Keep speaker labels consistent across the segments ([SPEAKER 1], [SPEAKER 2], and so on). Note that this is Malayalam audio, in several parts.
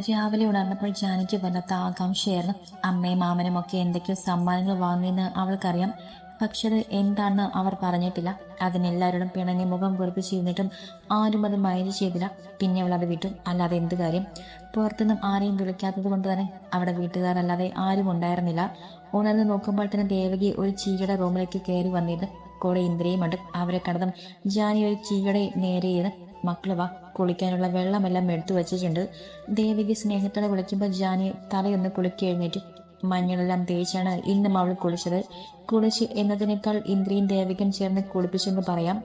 [SPEAKER 1] രാവിലെ ഉണർന്നപ്പോൾ ജാനയ്ക്ക് വല്ലാത്ത ആകാംക്ഷയായിരുന്നു. അമ്മയും മാമനും ഒക്കെ എന്തൊക്കെയോ സമ്മാനങ്ങൾ വാങ്ങിയെന്ന് അവൾക്കറിയാം. പക്ഷെ അത് എന്താണെന്ന് അവർ പറഞ്ഞിട്ടില്ല. അതിനെല്ലാവരോടും പിണങ്ങി മുഖം കുറിപ്പിച്ചിരുന്നിട്ടും ആരും അത് മൈൻഡ് ചെയ്തില്ല. പിന്നെ അവൾ അത് വിട്ടു. അല്ലാതെ എന്ത് കാര്യം? പുറത്തുനിന്നും ആരെയും വിളിക്കാത്തത് കൊണ്ട് തന്നെ അവിടെ വീട്ടുകാരല്ലാതെ ആരും ഉണ്ടായിരുന്നില്ല. ഉണർന്ന് നോക്കുമ്പോൾ തന്നെ ദേവകി ഒരു ചീയുടെ റൂമിലേക്ക് കയറി വന്നിരുന്നു. കൂടെ ഇന്ദ്രിയുമുണ്ട് അവരെ കണ്ടതും ജാനി ഒരു ചീയുടെ നേരെയത് മക്കൾ വാ കുളിക്കാനുള്ള വെള്ളമെല്ലാം എടുത്തു വെച്ചിട്ടുണ്ട്. ദേവിക്ക് സ്നേഹത്തോടെ വിളിക്കുമ്പോൾ ജാനി തലയൊന്ന് കുളിക്കി എഴുന്നേറ്റ്. മഞ്ഞളെല്ലാം തേച്ചാണ് ഇന്നും അവൾ കുളിച്ചത്. കുളിച്ച് എന്നതിനേക്കാൾ ഇന്ദ്രിയും ദേവിക്കും ചേർന്ന് കുളിപ്പിച്ചെന്ന് പറയാം.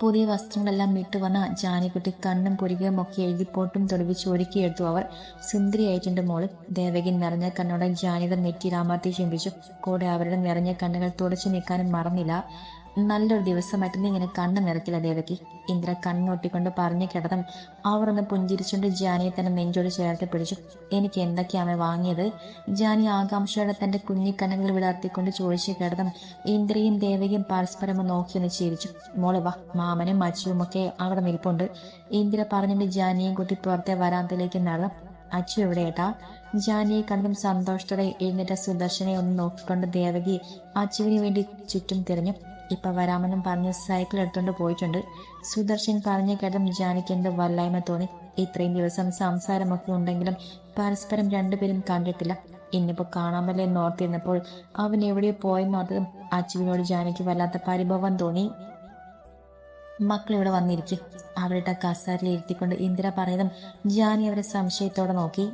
[SPEAKER 1] പുതിയ വസ്ത്രങ്ങളെല്ലാം ഇട്ട് വന്ന ജാനിക്കുട്ടി കണ്ണും പുരികയും ഒക്കെ എഴുതിപ്പോട്ടും തൊടിവിച്ച് ഒരുക്കിയെടുത്തു അവർ. സുന്ദരിയായിട്ടുണ്ട് മോൾ. ദേവകി നിറഞ്ഞ കണ്ണോടെ ജാനിയുടെ നെറ്റി രാമാർത്തി ചിന്തിച്ചു. കൂടെ അവരുടെ നിറഞ്ഞ കണ്ണുകൾ തുടച്ചു നീക്കാനും മറന്നില്ല. നല്ലൊരു ദിവസമായിട്ട് നീ ഇങ്ങനെ കണ്ണു നിറക്കില്ല ദേവകി. ഇന്ദ്ര കണ്ണൊട്ടിക്കൊണ്ട് പറഞ്ഞു കിടന്നും അവർ ഒന്ന് പുഞ്ചിരിച്ചുകൊണ്ട് ജാനിയെ തന്നെ നെഞ്ചോട് ചേർത്ത് പിടിച്ചു. എനിക്ക് എന്തൊക്കെയാണ് വാങ്ങിയത്? ജാനി ആകാംക്ഷയോടെ തന്റെ കുഞ്ഞിക്കണ്ണുകൾ വിടർത്തിക്കൊണ്ട് ചോദിച്ചു കിടന്നും ഇന്ദ്രയും ദേവകിയും പരസ്പരം നോക്കി ഒന്ന് ചിരിച്ചു. മോൾ വാ മാമനും അച്ചുവും ഒക്കെ അവിടെ നിൽപ്പുണ്ട്. ഇന്ദ്ര പറഞ്ഞിട്ട് ജാനിയും കുട്ടി പുറത്തെ വരാന്തയിലേക്ക് നടന്നു. അച്ചു എവിടെയേട്ടാ ജാനിയെ കണ്ടും സന്തോഷത്തോടെ എഴുന്നേറ്റ സുദർശനെ ഒന്ന് നോക്കിക്കൊണ്ട് ദേവകി അച്ചുവിന് വേണ്ടി ചുറ്റും തിരഞ്ഞു. ഇപ്പൊ വരാമെന്നും പറഞ്ഞ് സൈക്കിൾ എടുത്തുകൊണ്ട് പോയിട്ടുണ്ട്. സുദർശൻ പറഞ്ഞു കേട്ടും ജാനിക്ക് എന്ത് വല്ലായ്മ തോന്നി. ഇത്രയും ദിവസം സംസാരമൊക്കെ ഉണ്ടെങ്കിലും പരസ്പരം രണ്ടുപേരും കണ്ടിട്ടില്ല. ഇന്നിപ്പോ കാണാമല്ലേ എന്നോർത്തിരുന്നപ്പോൾ അവൻ എവിടെയോ പോയെന്നോർത്തതും അച്ചുവിനോട് ജാനിക്ക് വല്ലാത്ത പരിഭവം തോന്നി. മക്കൾ ഇവിടെ വന്നിരിക്കും. അവരുടെ കസാരയിൽ ഇരുത്തിക്കൊണ്ട് ഇന്ദിര പറഞ്ഞതും ജാനി അവരെ സംശയത്തോടെ നോക്കി.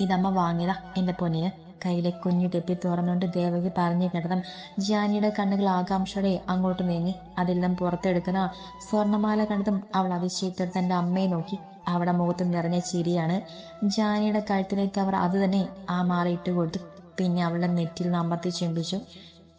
[SPEAKER 1] ഇതമ്മ വാങ്ങിയതാ എന്റെ പൊന്നിന്. കയ്യിലെ കുഞ്ഞു ടെപ്പി തുറന്നുകൊണ്ട് ദേവകി പറഞ്ഞു കിടന്നും. ജാനിയുടെ കണ്ണുകൾ ആകാംക്ഷയോടെ അങ്ങോട്ട് നീങ്ങി. അതിൽ നിന്നും പുറത്തെടുക്കുന്ന സ്വർണമാല കണ്ടതും അവൾ അതിശയത്തോടെ തന്റെ അമ്മയെ നോക്കി. അവിടെ മുഖത്ത് നിറഞ്ഞ ചിരിയാണ്. ജാനിയുടെ കഴുത്തിലേക്ക് അവർ അത് തന്നെ ആ മാല ഇട്ട് കൊടുത്തു. പിന്നെ അവളുടെ നെറ്റിൽ നമ്പർത്തി ചുംബിച്ചു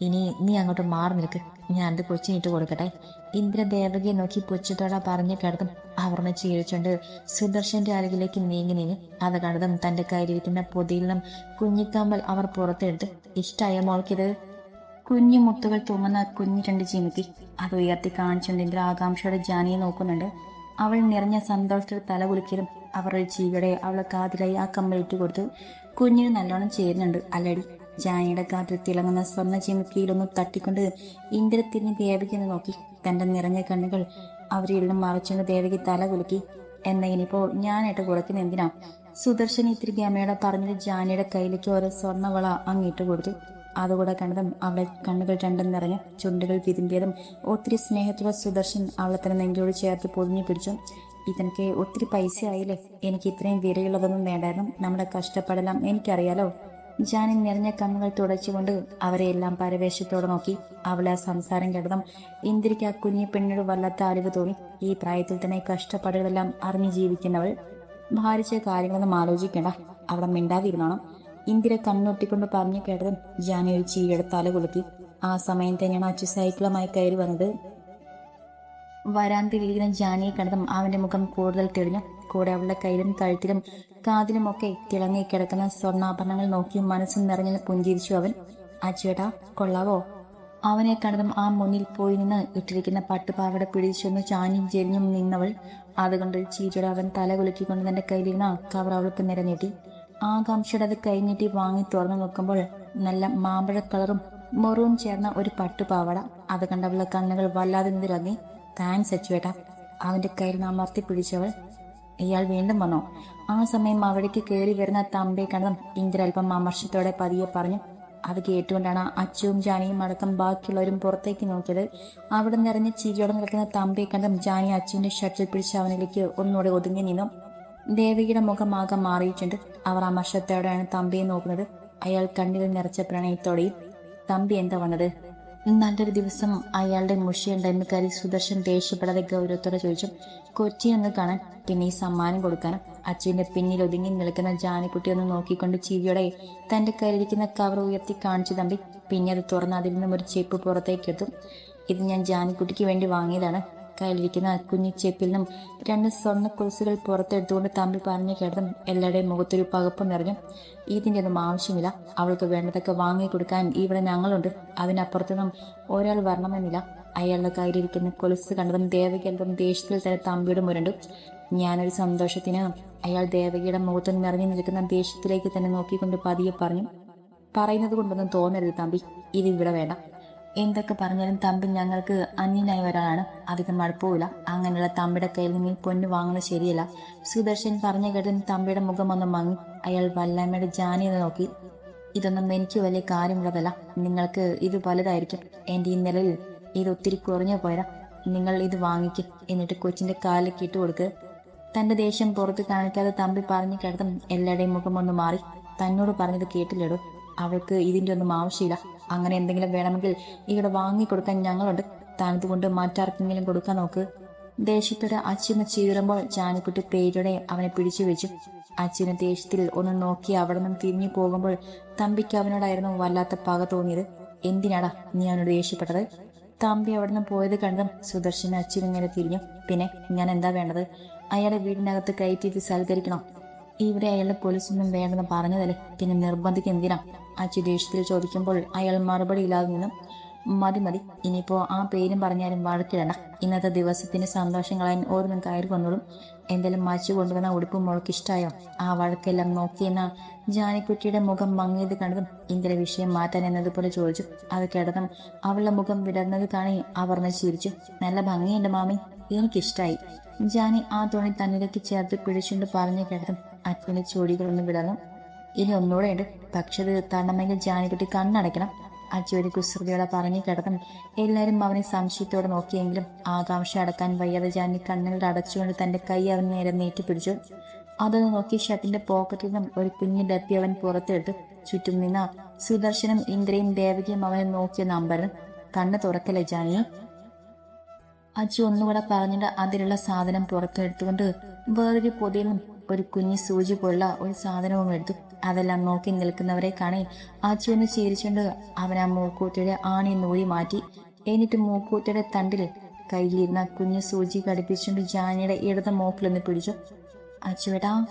[SPEAKER 1] ഇനി നീ അങ്ങോട്ട് മാറി നിൽക്ക്. ഞാനത് കൊച്ചിനിട്ട് കൊടുക്കട്ടെ? ഇന്ദ്ര ദേവകിയെ നോക്കി പുച്ഛത്തോടെ പറഞ്ഞു കിടന്നും അവർണ ചീരിച്ചുകൊണ്ട് സുദർശന്റെ അരികിലേക്ക് നീങ്ങി നീങ്ങി അത് കണ്ടതും തന്റെ കയ്യിലിരിക്കുന്ന പൊതിയിലും നിന്നും കുഞ്ഞിക്കാമ്പൽ അവർ പുറത്തെടുത്ത് ഇഷ്ടായ മോൾക്കിത്? കുഞ്ഞു മുത്തുകൾ തൂങ്ങുന്ന കുഞ്ഞു രണ്ട് ചിമുക്കി അത് ഉയർത്തി കാണിച്ചുകൊണ്ട് ഇന്ദ്ര ആകാംക്ഷയുടെ ജാനിയെ നോക്കുന്നുണ്ട്. അവൾ നിറഞ്ഞ സന്തോഷത്തിൽ തല കുളിക്കലും അവർ ഒരു ചീവടെ അവളെ കാതിലായി ആ കമ്മൽ ഇട്ട് കൊടുത്തു കുഞ്ഞിന് നല്ലോണം ചേരുന്നുണ്ട് അല്ലടി. ജാനിയുടെ കാതിൽ തിളങ്ങുന്ന സ്വർണ ചിമുക്കിയിലൊന്ന് തട്ടിക്കൊണ്ട് ഇന്ദ്രത്തിന് തിരിഞ്ഞ് നോക്കി തന്റെ നിറഞ്ഞ കണ്ണുകൾ നിന്നും മറച്ചുകൊണ്ട് ദേവകി തല കുലുക്കി. എന്ന ഇനിയിപ്പോൾ ഞാനായിട്ട് കുറയ്ക്കുന്ന എന്തിനാ? സുദർശൻ ഇത്തിരി ഗമയുടെ പറഞ്ഞിട്ട് ജാനിയുടെ കയ്യിലേക്ക് ഓരോ സ്വർണവള അങ്ങിട്ട് കൊടുത്തു. അതുകൂടെ കണ്ടതും അവളെ കണ്ണുകൾ രണ്ടും നിറഞ്ഞു ചുണ്ടുകൾ വിരുമ്പിയതും ഒത്തിരി സ്നേഹത്തോടെ സുദർശൻ അവളെ തന്നെ നെഞ്ചോട് ചേർത്ത് പൊതിഞ്ഞു പിടിച്ചു. ഇതെനിക്ക് ഒത്തിരി പൈസ ആയില്ലേ എനിക്ക് ഇത്രയും വിലയുള്ളതൊന്നും വേണ്ടായിരുന്നു. നമ്മുടെ കഷ്ടപ്പെടലാം എനിക്കറിയാലോ? ജാനി നിറഞ്ഞ കണ്ണുകൾ തുടച്ചുകൊണ്ട് അവരെ എല്ലാം പരവേശത്തോടെ നോക്കി. അവളെ സംസാരം കേട്ടതും ഇന്ദിരിക്ക് ആ കുഞ്ഞി പെണ്ണിനോട് വല്ലാത്ത അറിവ് തോന്നി. ഈ പ്രായത്തിൽ തന്നെ കഷ്ടപ്പാടുകളെല്ലാം അറിഞ്ഞു ജീവിക്കുന്നവൾ ഭാരിച്ച കാര്യങ്ങളൊന്നും ആലോചിക്കേണ്ട. അവിടെ മിണ്ടാതിരുന്നോണം. ഇന്ദിര കണ്ണൊട്ടിക്കൊണ്ട് പറഞ്ഞു കേട്ടതും ജാനി ഒരു ചീയുടെ തല കുലുക്കി. ആ സമയം തന്നെയാണ് അച്ചു സൈക്കിളുമായി കയറി വന്നത്. വരാന്തിലിരിക്കുന്ന ജാനിയെ കണ്ടതും അവന്റെ മുഖം കൂടുതൽ തെളിഞ്ഞു. കൂടെ അവളുടെ കയ്യിലും കഴുത്തിലും കാതിലുമൊക്കെ തിളങ്ങി കിടക്കുന്ന സ്വർണാഭരണങ്ങൾ നോക്കി മനസ്സ് നിറഞ്ഞ പുഞ്ചിരിച്ചു അവൻ. അച്ചുവേട്ടാ കൊള്ളാവോ? അവനെ കണ്ടതും ആ മുന്നിൽ പോയി നിന്ന് ഇട്ടിരിക്കുന്ന പട്ടുപാവട പിടിച്ചൊന്ന് ചാഞ്ഞും ചെരിഞ്ഞും നിന്നവൾ. അതുകൊണ്ട് ചീച്ചയുടെ അവൻ തല കുലുക്കിക്കൊണ്ട് തന്റെ കയ്യിലിരുന്ന കവർ അവൾക്ക് നിരനീട്ടി ആകാംക്ഷയുടെ അത് കൈനീട്ടി വാങ്ങി തുറന്നു നോക്കുമ്പോൾ നല്ല മാമ്പഴ കളറും മൊറവും ചേർന്ന ഒരു പട്ടുപാവട. അത് കണ്ടവളുടെ കണ്ണുകൾ വല്ലാതെ നിറങ്ങി താങ്ക്സ് അച്ചുവേട്ടാ അവന്റെ കയ്യിൽ നിന്ന് അമർത്തി പിടിച്ചവൾ ഇയാൾ വീണ്ടും വന്നോ. ആ സമയം അവിടേക്ക് കയറി വരുന്ന തമ്പയെ കണ്ടതും ഇന്ദ്ര അല്പം അമർഷത്തോടെ പതിയെ പറഞ്ഞു അത് കേട്ടുകൊണ്ടാണ് അച്ചുവും ജാനിയും അടക്കം ബാക്കിയുള്ളവരും പുറത്തേക്ക് നോക്കിയത്. അവിടെ നിറഞ്ഞ ചിരിയോടെ നിൽക്കുന്ന തമ്പയെ കണ്ടും ജാനി അച്ചുവിന്റെ ഷർട്ടിൽ പിടിച്ച് അവനിലേക്ക് ഒന്നുകൂടെ ഒതുങ്ങി നിന്നു. ദേവിയുടെ മുഖമാകെ മാറിയിട്ടുണ്ട്. അവർ അമർഷത്തോടെയാണ് തമ്പിയെ നോക്കുന്നത്. അയാൾ കണ്ണിൽ നിറച്ച പ്രണയത്തോടെയും തമ്പി എന്താ വന്നത്? നല്ലൊരു ദിവസം അയാളുടെ മുഷിയുണ്ടെന്ന് കരി സുദർശൻ ദേഷ്യപ്പെടാതെ ഗൗരവത്തോടെ ചോദിച്ചു കൊച്ചി ഒന്ന് കാണാൻ പിന്നെ ഈ സമ്മാനം കൊടുക്കാനും അച്ഛന്റെ പിന്നിൽ ഒതുങ്ങി നിൽക്കുന്ന ജാനിക്കുട്ടി ഒന്ന് നോക്കിക്കൊണ്ട് ചിരിയോടെ തന്റെ കയ്യിലിരിക്കുന്ന കവർ ഉയർത്തി കാണിച്ചു തമ്പി പിന്നെ അത് തുറന്ന് അതിൽ നിന്നും ഒരു ചെപ്പ് പുറത്തേക്ക് എടുത്തു. ഇത് ഞാൻ ജാനിക്കുട്ടിക്ക് വേണ്ടി വാങ്ങിയതാണ്. കയ്യിലിരിക്കുന്ന കുഞ്ഞു ചെപ്പിൽ നിന്നും രണ്ട് സ്വർണ കൊലുസുകൾ പുറത്തെടുത്തുകൊണ്ട് തമ്മിൽ പറഞ്ഞു കേട്ടതും എല്ലാവരുടെയും മുഖത്തൊരു പകപ്പ് നിറഞ്ഞു. ഇതിന്റെ ഒന്നും ആവശ്യമില്ല. അവൾക്ക് വേണ്ടതൊക്കെ വാങ്ങി കൊടുക്കാൻ ഇവിടെ ഞങ്ങളുണ്ട്. അതിനപ്പുറത്തൊന്നും ഒരാൾ വരണമെന്നില്ല. അയാളുടെ കയ്യിലിരിക്കുന്ന കൊലുസ് കണ്ടതും ദേവകേന്ദ്രം ദേഷ്യത്തിൽ തന്നെ തമ്പിയുടെ മുരണ്ടു. ഞാനൊരു സന്തോഷത്തിന് അയാൾ ദേവകിയുടെ മുഖത്ത് നിറഞ്ഞു നിൽക്കുന്ന ദേഷ്യത്തിലേക്ക് തന്നെ നോക്കിക്കൊണ്ട് പതിയെ പറഞ്ഞു പറയുന്നത് കൊണ്ടൊന്നും തോന്നരുത് തമ്പി. ഇത് ഇവിടെ വേണ്ട. എന്തൊക്കെ പറഞ്ഞാലും തമ്പി ഞങ്ങൾക്ക് അന്യനായ ഒരാളാണ്. അധികം മടുപ്പമില്ല. അങ്ങനെയുള്ള തമ്പിയുടെ കയ്യിൽ നിന്ന് പൊന്ന് വാങ്ങുന്നത് ശരിയല്ല. സുദർശൻ പറഞ്ഞു കേട്ടതിന് തമ്പിയുടെ മുഖം ഒന്ന് മങ്ങി. അയാൾ വല്ലായ്മയുടെ ജാനി എന്ന് നോക്കി. ഇതൊന്നും എനിക്ക് വലിയ കാര്യമുള്ളതല്ല. നിങ്ങൾക്ക് ഇത് വലുതായിരിക്കും. എന്റെ ഈ നിലയിൽ ഇത് ഒത്തിരി കുറഞ്ഞു പോരാ നിങ്ങൾ ഇത് വാങ്ങിക്കും. എന്നിട്ട് കൊച്ചിന്റെ കാലിലേക്ക് ഇട്ട് കൊടുക്കുക തന്റെ ദേഷ്യം പുറത്ത് കാണിക്കാതെ തമ്പി പറഞ്ഞു കിടത്തും എല്ലാവരുടെയും മുഖം ഒന്ന് മാറി. തന്നോട് പറഞ്ഞത് കേട്ടില്ലടോ? അവൾക്ക് ഇതിന്റെ ഒന്നും ആവശ്യമില്ല. അങ്ങനെ എന്തെങ്കിലും വേണമെങ്കിൽ ഇവിടെ വാങ്ങിക്കൊടുക്കാൻ ഞങ്ങളുണ്ട്. താനതുകൊണ്ട് മറ്റാർക്കെങ്കിലും കൊടുക്കാൻ നോക്ക്. ദേഷ്യത്തോടെ അച്ഛനെ ചീറുമ്പോൾ ജാനിക്കുട്ടി പേരോടെ അവനെ പിടിച്ചു വെച്ചു. അച്ഛനെ ദേഷ്യത്തിൽ ഒന്ന് നോക്കി അവിടെ നിന്ന് തിരിഞ്ഞു പോകുമ്പോൾ തമ്പിക്ക് അവനോടായിരുന്നു വല്ലാത്ത പക തോന്നിയത്. എന്തിനാടാ നീ അവനോട് ദേഷ്യപ്പെട്ടത്? തമ്പി അവിടെ നിന്ന് പോയത് കണ്ടും സുദർശന അച്ഛനിങ്ങനെ തിരിഞ്ഞു. പിന്നെ ഞാൻ എന്താ വേണ്ടത്? അയാളെ വീടിനകത്ത് കയറ്റിയിട്ട് സൽക്കരിക്കണോ? ഇവിടെ അയാളുടെ പോലീസൊന്നും വേണ്ടെന്ന് പറഞ്ഞതല്ലേ പിന്നെ നിർബന്ധിക്കും എന്തിനാ? ആ ദേഷ്യത്തിൽ ചോദിക്കുമ്പോൾ അയാൾ മറുപടി ഇല്ലാതെ നിന്നും മതി മതി ഇനിയിപ്പോ ആ പേരും പറഞ്ഞാലും വഴക്കിടണ്ട. ഇന്നത്തെ ദിവസത്തിന്റെ സന്തോഷങ്ങളായാലും ഓരോന്നും കയറി വന്നോളും. എന്തെങ്കിലും മാച്ചു കൊണ്ടുവന്ന ഉടുപ്പ് മോൾക്ക് ഇഷ്ടായോ? ആ വഴക്കെല്ലാം നോക്കിയെന്ന ജാനിക്കുട്ടിയുടെ മുഖം മങ്ങിയത് കണ്ടതും ഇന്ദിര വിഷയം മാറ്റാൻ എന്നതുപോലെ ചോദിച്ചു. അത് കേട്ടതും അവളുടെ മുഖം വിടർന്നത് കാണി അവർന്ന് ചിരിച്ചു. നല്ല ഭംഗിയുണ്ട് മാമി എനിക്കിഷ്ടായി ജാനി ആ തുണി തന്നിലേക്ക് ചേർത്ത് പിടിച്ചുകൊണ്ട് പറഞ്ഞു കേട്ടതും അച്ഛന്റെ ചൊടികളൊന്ന് വിടണം. ഇനി ഒന്നുകൂടെ ഉണ്ട്. പക്ഷെ അത് തണമെങ്കിൽ ജാനിക്കുട്ടി കണ്ണടയ്ക്കണം. അച്ഛൻ ഒരു കുസൃതിയോടെ പറഞ്ഞു കിടക്കും എല്ലാവരും അവനെ സംശയത്തോടെ നോക്കിയെങ്കിലും ആകാംക്ഷ അടക്കാൻ വയ്യാതെ ജാനി കണ്ണുകൾ അടച്ചുകൊണ്ട് തന്റെ കൈ അവൻ നേരെ നീട്ടി പിടിച്ചു അതൊന്ന് നോക്കി ഷർട്ടിന്റെ പോക്കറ്റിൽ നിന്നും ഒരു കുഞ്ഞു ഡപ്പി അവൻ പുറത്തെടുത്തു ചുറ്റും നിന്ന സുദർശനും ഇന്ദ്രയും ദേവകിയും അവനെ നോക്കിയ നമ്പരും കണ്ണ് തുറക്കല്ലേ ജാനി? അച്ചു ഒന്നുകൂടെ പറഞ്ഞിട്ട് അതിലുള്ള സാധനം പുറത്തെടുത്തുകൊണ്ട് വേറൊരു നിന്നും ഒരു കുഞ്ഞു സൂചി പോലുള്ള ഒരു സാധനവും എടുത്തു അതെല്ലാം നോക്കി നിൽക്കുന്നവരെ കാണി. അച്ചുവിനെ ചിരിച്ചുകൊണ്ട് അവൻ ആ മൂക്കൂറ്റയുടെ ആണി നൂരി മാറ്റി. എന്നിട്ട് മൂക്കൂറ്റയുടെ തണ്ടിൽ കയ്യിലിരുന്ന കുഞ്ഞു സൂചി ഘടിപ്പിച്ചുകൊണ്ട് ജാനിയുടെ ഇടത മൂക്കിലൊന്ന് പിടിച്ചു. അച്ചുവേട്ടാ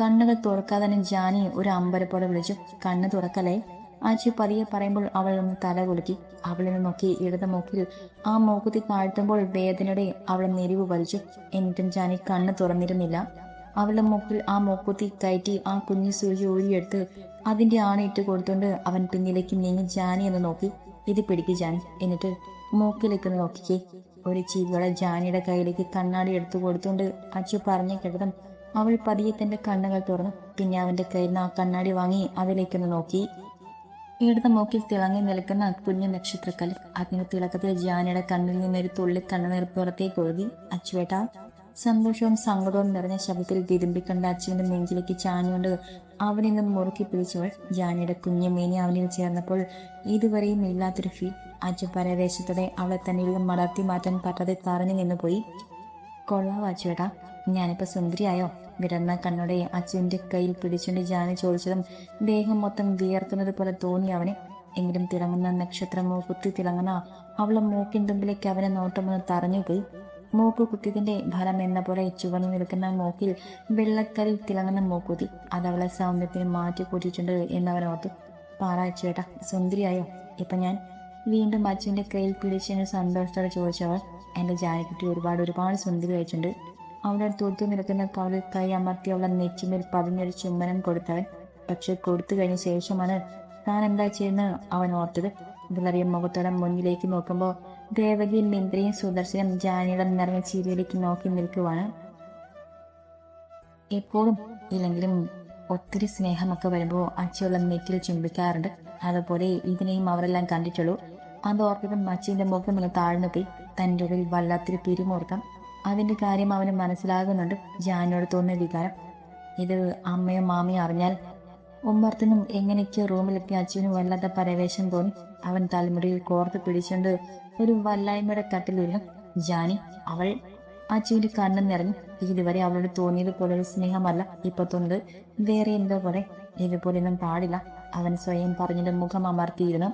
[SPEAKER 1] കണ്ണുകൾ തുറക്കാതെ തന്നെ ജാനി ഒരു അമ്പരപ്പോടെ വിളിച്ചു. കണ്ണ് തുറക്കലേ അച്ചു പതിയെ പറയുമ്പോൾ അവൾ ഒന്ന് തല കുലുക്കി. അവളിനെ നോക്കി ഇടത മൂക്കിൽ. ആ മൂക്കുത്തി താഴ്ത്തുമ്പോൾ വേദനയുടെ അവൾ നെരിവ് വലിച്ചു എന്നിട്ടും ജാനി കണ്ണ് തുറന്നിരുന്നില്ല. അവളുടെ മൂക്കിൽ ആ മൂക്കുത്തി കയറ്റി ആ കുഞ്ഞു സൂചി ഊരിയെടുത്ത് അതിന്റെ ആണയിട്ട് കൊടുത്തുകൊണ്ട് അവൻ പിന്നിലേക്കും നീങ്ങി ജാനി എന്ന് നോക്കി. ഇത് പിടിക്ക് ജാനി. എന്നിട്ട് മൂക്കിലേക്ക് നോക്കിക്കേ. ഒരു ചീവിയോടെ ജാനിയുടെ കയ്യിലേക്ക് കണ്ണാടി എടുത്തു കൊടുത്തുകൊണ്ട് അച്ചു പറഞ്ഞു കേട്ടതും അവൾ പതിയെ തന്റെ കണ്ണുകൾ തുറന്നു. പിന്നെ അവന്റെ കയ്യിൽ നിന്ന് ആ കണ്ണാടി വാങ്ങി അതിലേക്കൊന്ന് നോക്കി. ഇടത് മൂക്കിൽ തിളങ്ങി നിൽക്കുന്ന കുഞ്ഞു നക്ഷത്രക്കൽ അതിന് തിളക്കത്തിൽ ജാനിയുടെ കണ്ണിൽ നിന്നൊരു തുള്ളി കണ്ണുനീർ പുറത്തേക്ക് ഒഴുകി. അച്ചുവേട്ട സന്തോഷവും സങ്കടവും നിറഞ്ഞ ശബ്ദത്തിൽ തിരുമ്പിക്കണ്ട അച്ഛന്റെ നെഞ്ചിലേക്ക് ചാഞ്ഞുകൊണ്ട് അവനിൽ നിന്ന് മുറുക്കി പിടിച്ചവൾ ജാനിയുടെ കുഞ്ഞു മീനി അവനിൽ ചേർന്നപ്പോൾ ഇതുവരെയും ഇല്ലാത്തൊരു ഫീൽ അച്ഛൻ പരദേശത്തോടെ അവളെ തന്നിൽ നിന്നും മലർത്തി മാറ്റാൻ പറ്റാതെ തറഞ്ഞു നിന്നുപോയി. കൊള്ളാവോ അച്ചുവേട്ടാ ഞാനിപ്പോൾ സുന്ദരിയായോ? വിടർന്ന കണ്ണോടെ അച്ഛന്റെ കയ്യിൽ പിടിച്ചുകൊണ്ട് ജാനി ചോദിച്ചതും ദേഹം മൊത്തം വിയർക്കുന്നത് പോലെ തോന്നി അവനെ. എങ്കിലും തിളങ്ങുന്ന നക്ഷത്രമോ കുത്തി തിളങ്ങുന്ന അവളെ മൂക്കിൻ തുമ്പിലേക്ക് അവനെ നോട്ടമൊന്ന് തറഞ്ഞുപോയി. മൂക്ക് കുത്തിയതിന്റെ ഫലം എന്ന പോലെ ചുവന്നു നിൽക്കുന്ന മൂക്കിൽ വെള്ളക്കരി തിളങ്ങുന്ന മൂക്കുത്തി അത് അവളെ സൗന്ദര്യത്തിന് മാറ്റി കൂട്ടിയിട്ടുണ്ട് എന്നവൻ ഓർത്തു. പാറാച്ചേട്ടാ സുന്ദരിയായോ? ഇപ്പൊ ഞാൻ വീണ്ടും അച്ഛന്റെ കയ്യിൽ പിടിച്ചതിന് സന്തോഷത്തോടെ ചോദിച്ചവൾ എന്റെ ജാനിക്കുട്ടി ഒരുപാട് ഒരുപാട് സുന്ദരി അയച്ചിട്ടുണ്ട് അവിടെ തൊത്തു നിൽക്കുന്ന കവളിൽ കൈ അമർത്തി അവളെ നെച്ചുമേൽ പതിഞ്ഞൊരു ചുമ്മനം കൊടുത്തവൻ. പക്ഷെ കൊടുത്തു കഴിഞ്ഞ ശേഷമാണ് താൻ എന്താ ചെയ്യുന്നത് അവൻ ഓർത്തത്. വിളറിയ മുഖത്തോടെ മുന്നിലേക്ക് നോക്കുമ്പോൾ ദേവകിയും മിന്ദ്രയും സുദർശനും ജാനിയുടെ നിറഞ്ഞ ചിരിയിലേക്ക് നോക്കി നിൽക്കുവാണ്. എപ്പോഴും ഇല്ലെങ്കിലും ഒത്തിരി സ്നേഹമൊക്കെ വരുമ്പോൾ അച്ചയുള്ള നെറ്റിൽ ചുംബിക്കാറുണ്ട്. അതുപോലെ ഇതിനെയും അവരെല്ലാം കണ്ടിട്ടുള്ളൂ. അത് ഓർക്കുമ്പോൾ അച്ഛന്റെ മുഖം ഇങ്ങനെ താഴ്ന്നു പോയി തന്റെ ഉള്ളിൽ വല്ലാത്തൊരു പിരിമുറുക്കം. അതിന്റെ കാര്യം അവന് മനസ്സിലാകുന്നുണ്ട്. ജാനിയോട് തോന്നിയ വികാരം. ഇത് അമ്മയും മാമയും അറിഞ്ഞാൽ ഉമ്മർത്തിനും എങ്ങനെയൊക്കെയോ റൂമിലെത്തി അച്ഛനും വല്ലാത്ത പരവേശം തോന്നി. അവൻ തലമുടിയിൽ കോർത്ത് പിടിച്ചുകൊണ്ട് ഒരു വല്ലായ്മയുടെ കട്ടിൽ ജാനി. അവൾ ആ കണ്ണ് നിറഞ്ഞു ഇതുവരെ അവളോട് തോന്നിയത് പോലെ സ്നേഹമല്ല. ഇപ്പൊ തൊണ്ട് വേറെ എന്തോ പോലെ. ഇതുപോലെയൊന്നും പാടില്ല. അവൻ സ്വയം പറഞ്ഞിട്ട് മുഖം അമർത്തിയിരുന്നു.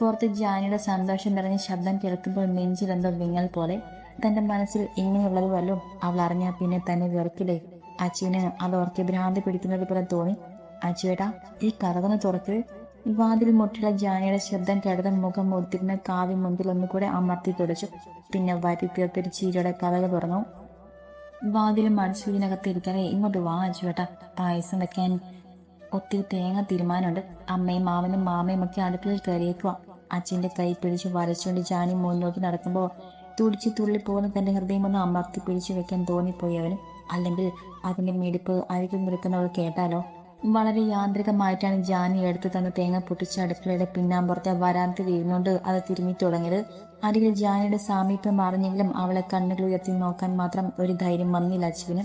[SPEAKER 1] പുറത്ത് ജാനിയുടെ സന്തോഷം നിറഞ്ഞ ശബ്ദം കേൾക്കുമ്പോൾ നെഞ്ചിലെന്തോ വിങ്ങൽ പോലെ. തന്റെ മനസ്സിൽ ഇങ്ങനെയുള്ളത് വല്ലോ അവൾ അറിഞ്ഞാൽ പിന്നെ തന്നെ വെറുക്കില്ലേ? അച്ചുവിന് അതോർത്ത് ഭ്രാന്തി പിടിക്കുന്നത് പോലെ തോന്നി. അച്ചുവേട്ടാ ഈ കഥകൊന്ന് തുറക്ക്. വാതിൽ മുട്ടിയുള്ള ജാനിയുടെ ശബ്ദം കേട്ടത് മുഖം മുത്തിരുന്ന കാവ്യ മുമ്പിൽ ഒന്നുകൂടെ അമർത്തി തുടച്ചു. പിന്നെ വരി തീർത്തൊരു ചീരയുടെ കഥകൾ തുറന്നു. വാതിലും അടിച്ചു ഇരിക്കാതെ ഇങ്ങോട്ട് വാ ചേട്ടാ പായസം വെക്കാൻ ഒത്തിരി തേങ്ങ തീരുമാനമുണ്ട്. അമ്മയും മാവനും മാമയും ഒക്കെ അടുക്കളയിൽ കയറിയേക്കുക അച്ഛന്റെ കൈ പിടിച്ച് വരച്ചുകൊണ്ട് ജാനി മുന്നോട്ട് നടക്കുമ്പോൾ തുടിച്ച് തുള്ളി പോകുന്ന തന്റെ ഹൃദയം ഒന്ന് അമർത്തി പിടിച്ചു വെക്കാൻ തോന്നിപ്പോയി അവന്. അല്ലെങ്കിൽ അതിന്റെ മിടിപ്പ് അരികിൽ നിൽക്കുന്നവൾ കേട്ടാലോ? വളരെ യാന്ത്രികമായിട്ടാണ് ജാനി എടുത്തു തന്ന തേങ്ങ പൊട്ടിച്ച അടുക്കളയുടെ പിന്നാമ്പുറത്തെ വരാന്തയിൽ ഇരുന്നുകൊണ്ട് അത് തിരുമ്മി തുടങ്ങിയത്. അരികിൽ ജാനിയുടെ സാമീപ്യം അറിഞ്ഞെങ്കിലും അവളെ കണ്ണുകൾ ഉയർത്തി നോക്കാൻ മാത്രം ഒരു ധൈര്യം വന്നില്ല അച്ചുവിന്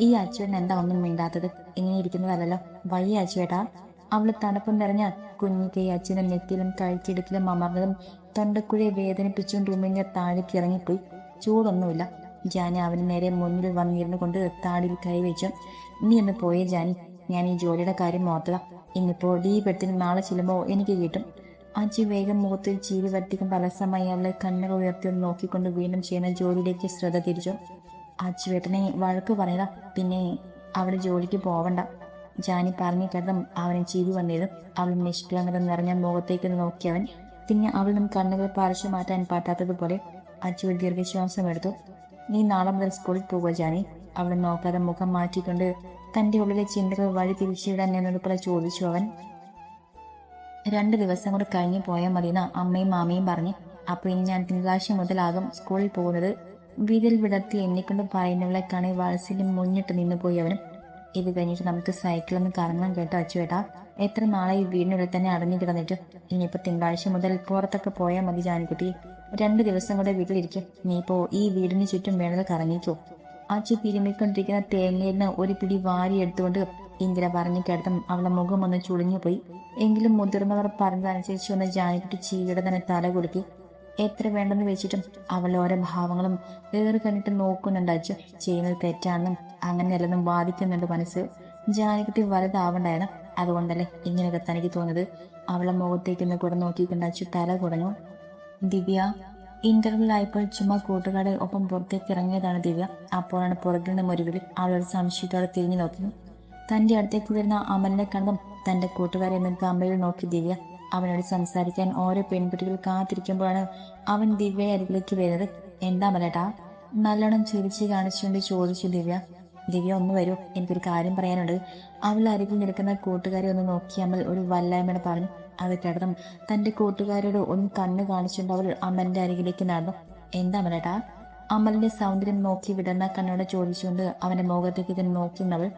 [SPEAKER 1] ഈ അച്ചുവേട്ടൻ എന്താ ഒന്നും മിണ്ടാത്തത്? ഇങ്ങനെ ഇരിക്കുന്നതല്ലല്ലോ. വയ്യ അച്ചുവേട്ടാ അവൾ തണുപ്പ് നിറഞ്ഞ കുഞ്ഞു കൈ അച്ഛനും നെറ്റിലും കഴുത്തിടുക്കിലും അമർന്നതും തൊണ്ടക്കുഴയെ വേദനിപ്പിച്ചുകൊണ്ട് ഉമിഞ്ഞ താഴേക്ക് ഇറങ്ങിപ്പോയി. ചൂടൊന്നുമില്ല. ജാനി അവന് നേരെ മുന്നിൽ വന്നിരുന്നു കൊണ്ട് താടിയിൽ കൈവച്ചു. നീ ഒന്ന് പോയേ ജാനി. ഞാൻ ഈ ജോലിയുടെ കാര്യം ഓർത്തതാ. ഇന്നിപ്പോ ലീവ് എടുത്തിന് നാളെ ചെല്ലുമ്പോൾ എനിക്ക് കിട്ടും. അജി വേഗം മുഖത്തിൽ ചീരി വർത്തിക്കും പലസമായി അവളെ കണ്ണുകൾ ഉയർത്തി നോക്കിക്കൊണ്ട് വീണ്ടും ചെയ്യുന്ന ജോലിയിലേക്ക് ശ്രദ്ധ തിരിച്ചു. അച്ചുവേട്ടനെ വഴക്ക് പറയതാ. പിന്നെ അവിടെ ജോലിക്ക് പോവണ്ട. ജാനി പറഞ്ഞു കിടന്നും അവനെ ചിരി വന്നതും അവൾ നിഷ്കളങ്കത നിറഞ്ഞ മുഖത്തേക്ക് നോക്കിയവൻ പിന്നെ അവളും കണ്ണുകൾ പറിച്ചു മാറ്റാൻ പറ്റാത്തതുപോലെ അച്ചു ദീർഘശ്വാസം എടുത്തു. നീ നാളെ മുതൽ സ്കൂളിൽ പോകുക ജാനി? അവളെ നോക്കാതെ മുഖം മാറ്റിക്കൊണ്ട് തന്റെ ഉള്ളിലെ ചിന്തകൾ വഴി തിരിച്ചിടാൻ എന്നതുപോലെ ചോദിച്ചു അവൻ. രണ്ട് ദിവസം കൂടെ കഴിഞ്ഞു പോയാൽ മതിയെന്ന് അമ്മയും മാമയും പറഞ്ഞു അപ്പോൾ ഇനി ഞാൻ തിങ്കളാഴ്ച മുതലാകും സ്കൂളിൽ പോകുന്നത്. വീതിൽ വിടർത്തി എന്നെക്കൊണ്ട് പറയുന്നവളെ കണി വാത്സല്യം മുന്നിട്ട് നിന്ന് പോയി അവനും. ഇത് കഴിഞ്ഞിട്ട് നമുക്ക് സൈക്കിളൊന്ന് കറങ്ങാൻ കേട്ടോ അച്ചുവേട്ടാ. എത്ര നാളായി വീടിനുള്ളിൽ തന്നെ അടഞ്ഞു കിടന്നിട്ട്. ഇനിയിപ്പോൾ തിങ്കളാഴ്ച മുതൽ പുറത്തൊക്കെ പോയാൽ മതി ജാനിക്കുട്ടി. രണ്ട് ദിവസം കൂടെ വീട്ടിലിരിക്കും. നീയിപ്പോ ഈ വീടിന് ചുറ്റും വേണത് കറങ്ങിക്കോ. അച്ചു തിരുമ്മിക്കൊണ്ടിരിക്കുന്ന തേങ്ങയിൽ നിന്ന് ഒരു പിടി വാരി എടുത്തുകൊണ്ട് ഇന്ദിര പറഞ്ഞു കേട്ടതും അവളുടെ മുഖം ഒന്ന് ചുളിഞ്ഞു പോയി എങ്കിലും മുതിർന്നവർ പറഞ്ഞതനുസരിച്ച് ഒന്ന് ജാനിക്കുട്ടി ചീയുടെ തന്നെ തല കുലുക്കി. എത്ര വേണ്ടെന്ന് വെച്ചിട്ടും അവൾ ഓരോ ഭാവങ്ങളും ഏറി കണ്ടിട്ട് നോക്കുന്നുണ്ട് അച്ചു ചെയ്യുന്നത് തെറ്റാണെന്നും അങ്ങനെയല്ലെന്നും വാദിക്കുന്നുണ്ട് മനസ്സ്. ജാനിക്കുട്ടി വലുതാവണ്ടായിരുന്നു. അതുകൊണ്ടല്ലേ ഇങ്ങനെയൊക്കെ തനിക്ക് തോന്നുന്നത് അവളെ മുഖത്തേക്ക് ഒന്ന് കൂടെ നോക്കിക്കൊണ്ട് അച്ചു തല കുടഞ്ഞു. ദിവ്യ ഇന്റർവ്യൂ ആയപ്പോൾ ചുമ്മാ കൂട്ടുകാരുടെ ഒപ്പം പുറത്തേക്ക് ഇറങ്ങിയതാണ് ദിവ്യ. അപ്പോഴാണ് പുറകിൽ നിന്നും ഒരു വിളി അവളൊരു സംശയത്തോടെ തിരിഞ്ഞു നോക്കുന്നു തന്റെ അടുത്തേക്ക് വരുന്ന അമലിനെ കണ്ടും തന്റെ കൂട്ടുകാരെ എന്ന് ഗമ്പയിൽ നോക്കി ദിവ്യ. അവനോട് സംസാരിക്കാൻ ഓരോ പെൺകുട്ടികൾ കാത്തിരിക്കുമ്പോഴാണ് അവൻ ദിവ്യയെ അരികിലേക്ക് വരുന്നത്. എന്താ മലേട്ടാ നല്ലോണം ചിരിച്ച് കാണിച്ചുകൊണ്ട് ചോദിച്ചു ദിവ്യ. ദിവ്യ ഒന്ന് വരൂ. എനിക്കൊരു കാര്യം പറയാനുണ്ട്. അവൾ അരികിൽ നിൽക്കുന്ന കൂട്ടുകാരെ ഒന്ന് നോക്കി അമൽ ഒരു വല്ലായ്മയുടെ പറഞ്ഞു. അത് കേട്ടതും തന്റെ കൂട്ടുകാരോട് ഒന്ന് കണ്ണു കാണിച്ചുകൊണ്ട് അവൾ അമലിന്റെ അരികിലേക്ക് നടന്നു. എന്താ മലേട്ടാ അമലിന്റെ സൗന്ദര്യം നോക്കി വിടർന്ന കണ്ണോടെ ചോദിച്ചുകൊണ്ട് അവന്റെ മുഖത്തേക്ക് തന്നെ നോക്കി നിന്നവൾ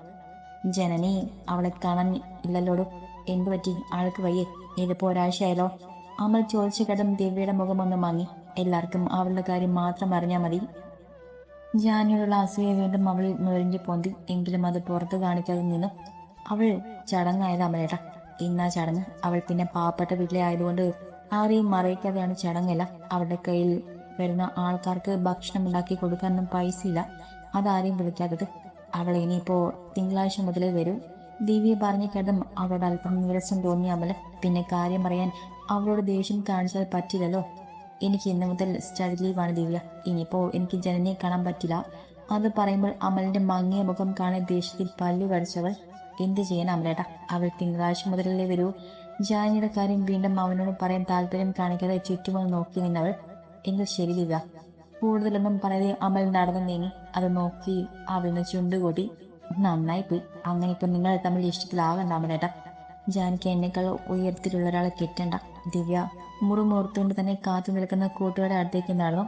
[SPEAKER 1] ജനനി അവളെ കാണാൻ ഇല്ലല്ലോടു? എന്തു പറ്റി? ആൾക്ക് വയ്യേ? ഇതിപ്പോ ഒരാഴ്ചയായാലോ അമൽ ചോദിച്ചു കടം ദിവ്യയുടെ മുഖം ഒന്ന് മങ്ങി. എല്ലാവർക്കും അവളുടെ കാര്യം മാത്രം അറിഞ്ഞാൽ മതി. ജാനിയോടുള്ള അസൂയ വീണ്ടും അവൾ നുഴഞ്ഞു പോന്തി. എങ്കിലും അത് പുറത്ത് കാണിക്കാതെ നിന്നു. അവൾ ചടങ്ങായത് അമലേട്ട. ഇന്നാ ചടങ്ങ്. അവൾ പിന്നെ പാവപ്പെട്ട വീട്ടിലെ ആയതുകൊണ്ട് ആരെയും മറയിക്കാതെയാണ് ചടങ്ങല്ല. അവളുടെ കയ്യിൽ വരുന്ന ആൾക്കാർക്ക് ഭക്ഷണം ഉണ്ടാക്കി കൊടുക്കാനൊന്നും പൈസ ഇല്ല അതാരെയും വിളിക്കാത്തത്. അവൾ ഇനിയിപ്പോ തിങ്കളാഴ്ച മുതലേ വരൂ. ദിവ്യ പറഞ്ഞു കേട്ടും അവളോട് അല്പം നിരസം തോന്നി അമല. പിന്നെ കാര്യം പറയാൻ അവളോട് ദേഷ്യം കാണിച്ചാൽ പറ്റില്ലല്ലോ. എനിക്ക് ഇന്ന് മുതൽ സ്റ്റഡി ലീവാണ് ദിവ്യ. ഇനിയിപ്പോ എനിക്ക് ജനനെ കാണാൻ പറ്റില്ല. അത് പറയുമ്പോൾ അമലിന്റെ മങ്ങിയ മുഖം കാണാൻ ദേഷ്യത്തിൽ പല്ലു കടിച്ചവൾ. എന്ത് ചെയ്യാൻ അമലേട്ട അവൾ തിങ്കളാഴ്ച മുതലല്ലേ വരൂ. ജാനിയുടെ കാര്യം വീണ്ടും അവനോട് പറയാൻ താല്പര്യം കാണിക്കാതെ ചുറ്റുമൊന്ന് നോക്കി നിന്നവൾ എങ്കിൽ ശരി ദിവ്യ. കൂടുതലൊന്നും പറയാതെ അമൽ നടന്നു നീങ്ങി അത് നോക്കി അവളിന് ചുണ്ടുകൂട്ടി നന്നായി പോയി. അങ്ങനെ ഇപ്പൊ നിങ്ങൾ തമ്മിൽ ഇഷ്ടത്തിലാകണ്ട അമലേട്ട ജാനിക്ക് എന്നെക്കാൾ ഉയരത്തിലുള്ള ഒരാളെ കിട്ടണ്ട. ദിവ്യ മുറുമുറുത്തുകൊണ്ട് തന്നെ കാത്തു നിൽക്കുന്ന കൂട്ടുകാരുടെ അടുത്തേക്ക് നടന്നു.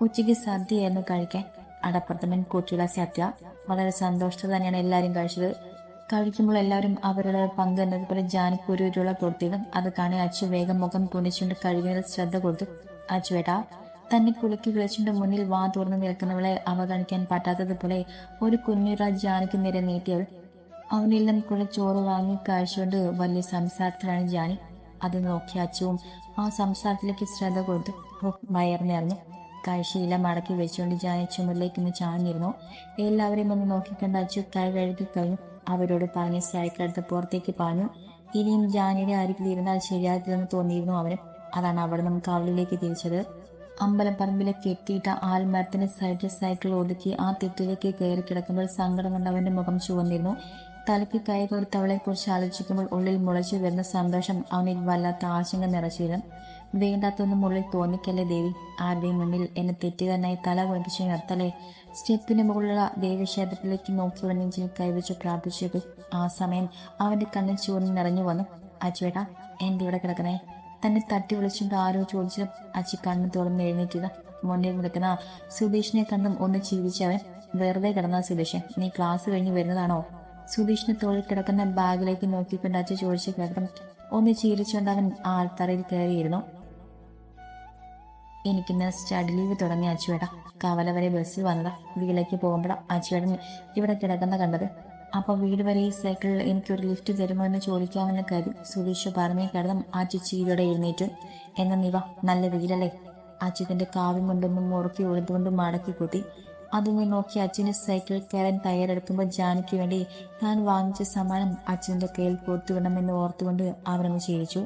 [SPEAKER 1] ഉച്ചയ്ക്ക് സദ്യയായിരുന്നു കഴിക്കാൻ. അടപ്രഥമൻ കൂട്ടിയുള്ള സദ്യ വളരെ സന്തോഷത്തോടെ തന്നെയാണ് എല്ലാവരും കഴിച്ചത്. കഴിക്കുമ്പോൾ എല്ലാവരും അവരുടെ പങ്ക് എന്നതുപോലെ ജാനിക്ക് ഒരു കൊടുത്തിരുന്നു. അത് കാണി അച്ചു വേഗം മുഖം കുനിച്ചുകൊണ്ട് കഴുകുന്നതിൽ ശ്രദ്ധ കൊടുത്തു. അച്ചുവേട്ടാ തന്നെ കുലുക്കി വിളിച്ചുകൊണ്ട് മുന്നിൽ വാ തുറന്നു നിൽക്കുന്നവളെ അവഗണിക്കാൻ പറ്റാത്തതുപോലെ ഒരു കുഞ്ഞുറ ജാനിക്ക് നിര നീട്ടിയവൾ. അവനിൽ നിന്നും കുറെ ചോറ് വാങ്ങി കഴിച്ചുകൊണ്ട് വലിയ സംസാരത്തിലാണ് ജാനി. അത് നോക്കി അച്ചുവും ആ സംസാരത്തിലേക്ക് ശ്രദ്ധ കൊടുത്തു. വയർന്നിറങ്ങി കഴിശീല മടക്കി വെച്ചുകൊണ്ട് ജാനി ചുമലിലേക്ക് ഒന്ന് ചാഞ്ഞിരുന്നു. എല്ലാവരെയും ഒന്ന് നോക്കിക്കണ്ട് അച്ചു കൈ കഴുകി കഴിഞ്ഞു. അവരോട് പറഞ്ഞ് സൈക്കിളെടുത്ത് പുറത്തേക്ക് പാഞ്ഞു ഇനിയും ജാനിയുടെ അരികിൽ ഇരുന്നാൽ ശരിയാകില്ലെന്ന് തോന്നിയിരുന്നു അവന്. അതാണ് അവിടെ നമുക്ക് അവളിലേക്ക് തിരിച്ചത്. അമ്പലപ്പറമ്പിലെ കെട്ടിയിട്ട ആൽമരത്തിന്റെ സൈഡിൽ സൈക്കിൾ ഒതുക്കി ആ തെറ്റിലേക്ക് കയറി കിടക്കുമ്പോൾ സങ്കടം കൊണ്ട് അവന്റെ മുഖം ചുവന്നിരുന്നു. തലയ്ക്ക് കൈ കൊടുത്തവളെ കുറിച്ച് ആലോചിക്കുമ്പോൾ ഉള്ളിൽ മുളച്ചു വരുന്ന സന്തോഷം അവനിൽ വല്ലാത്ത ആശങ്ക നിറച്ചിരുന്നു. വേണ്ടാത്തൊന്നും ഉള്ളിൽ തോന്നിക്കല്ലേ ദേവി? ആരുടെയും മുന്നിൽ എന്നെ തെറ്റുകാരനായി തല കുഴപ്പിച്ച് നിർത്തലേ സ്റ്റെപ്പിന് മുകളിലുള്ള ദേവീക്ഷേത്രത്തിലേക്ക് നോക്കി നെഞ്ചിൽ കൈവച്ച് പ്രാർത്ഥിച്ചു ആ സമയം അവന്റെ കണ്ണിൽ ചൂർന്ന് നിറഞ്ഞു വന്നു. അച്ചുവേട്ടാ എന്റെ ഇവിടെ കിടക്കണേ. തന്നെ തട്ടി വിളിച്ചുകൊണ്ട് ആരോ ചോദിച്ചു അച്ചി കണ്ണു തുറന്ന് എഴുന്നേറ്റുക മുന്നിൽ നിൽക്കുന്ന സുധീഷിനെ കണ്ടും ഒന്ന് ചീവിച്ചവൻ വെറുതെ കിടന്ന സുധീഷൻ നീ ക്ലാസ് കഴിഞ്ഞ് വരുന്നതാണോ? സുധീഷിന് തോളിൽ കിടക്കുന്ന ബാഗിലേക്ക് നോക്കിക്കൊണ്ട് അച്ഛൻ ചോദിച്ച കേട്ടതും ഒന്ന് ചീരിച്ചുകൊണ്ട് അവൻ ആൾത്തറയിൽ കയറിയിരുന്നു. എനിക്കിന്ന് സ്റ്റഡി ലീവ് തുടങ്ങി അച്ചുവേട്ട. കവല വരെ ബസ്സിൽ വന്നതാ. വീട്ടിലേക്ക് പോകുമ്പോഴാ അച്ചുവേട്ടൻ ഇവിടെ കിടക്കുന്ന കണ്ടത്. അപ്പോൾ വീട് വരെ ഈ സൈക്കിളിൽ എനിക്കൊരു ലിഫ്റ്റ് തരുമോ എന്ന് ചോദിക്കാമെന്ന് കരുതി സുരേഷ് പറഞ്ഞേ കിടന്നും. ആ ചിച്ചിയിലൂടെ എഴുന്നേറ്റു. എന്ന നിവ നല്ല വെയിലല്ലേ? അച്ഛന്റെ കാവ്യം കൊണ്ടൊന്നും മുറുക്കി ഉഴുതുകൊണ്ടും മടക്കി കൂട്ടി. അതൊന്ന് നോക്കി അച്ഛന് സൈക്കിൾ കയറാൻ തയ്യാറെടുക്കുമ്പോൾ ജാനിക്ക് വേണ്ടി താൻ വാങ്ങിച്ച സമ്മാനം അച്ഛന്റെ കയ്യിൽ കൊടുത്തുവിടണമെന്ന് ഓർത്തുകൊണ്ട് അവരൊന്ന് ചിരിച്ചു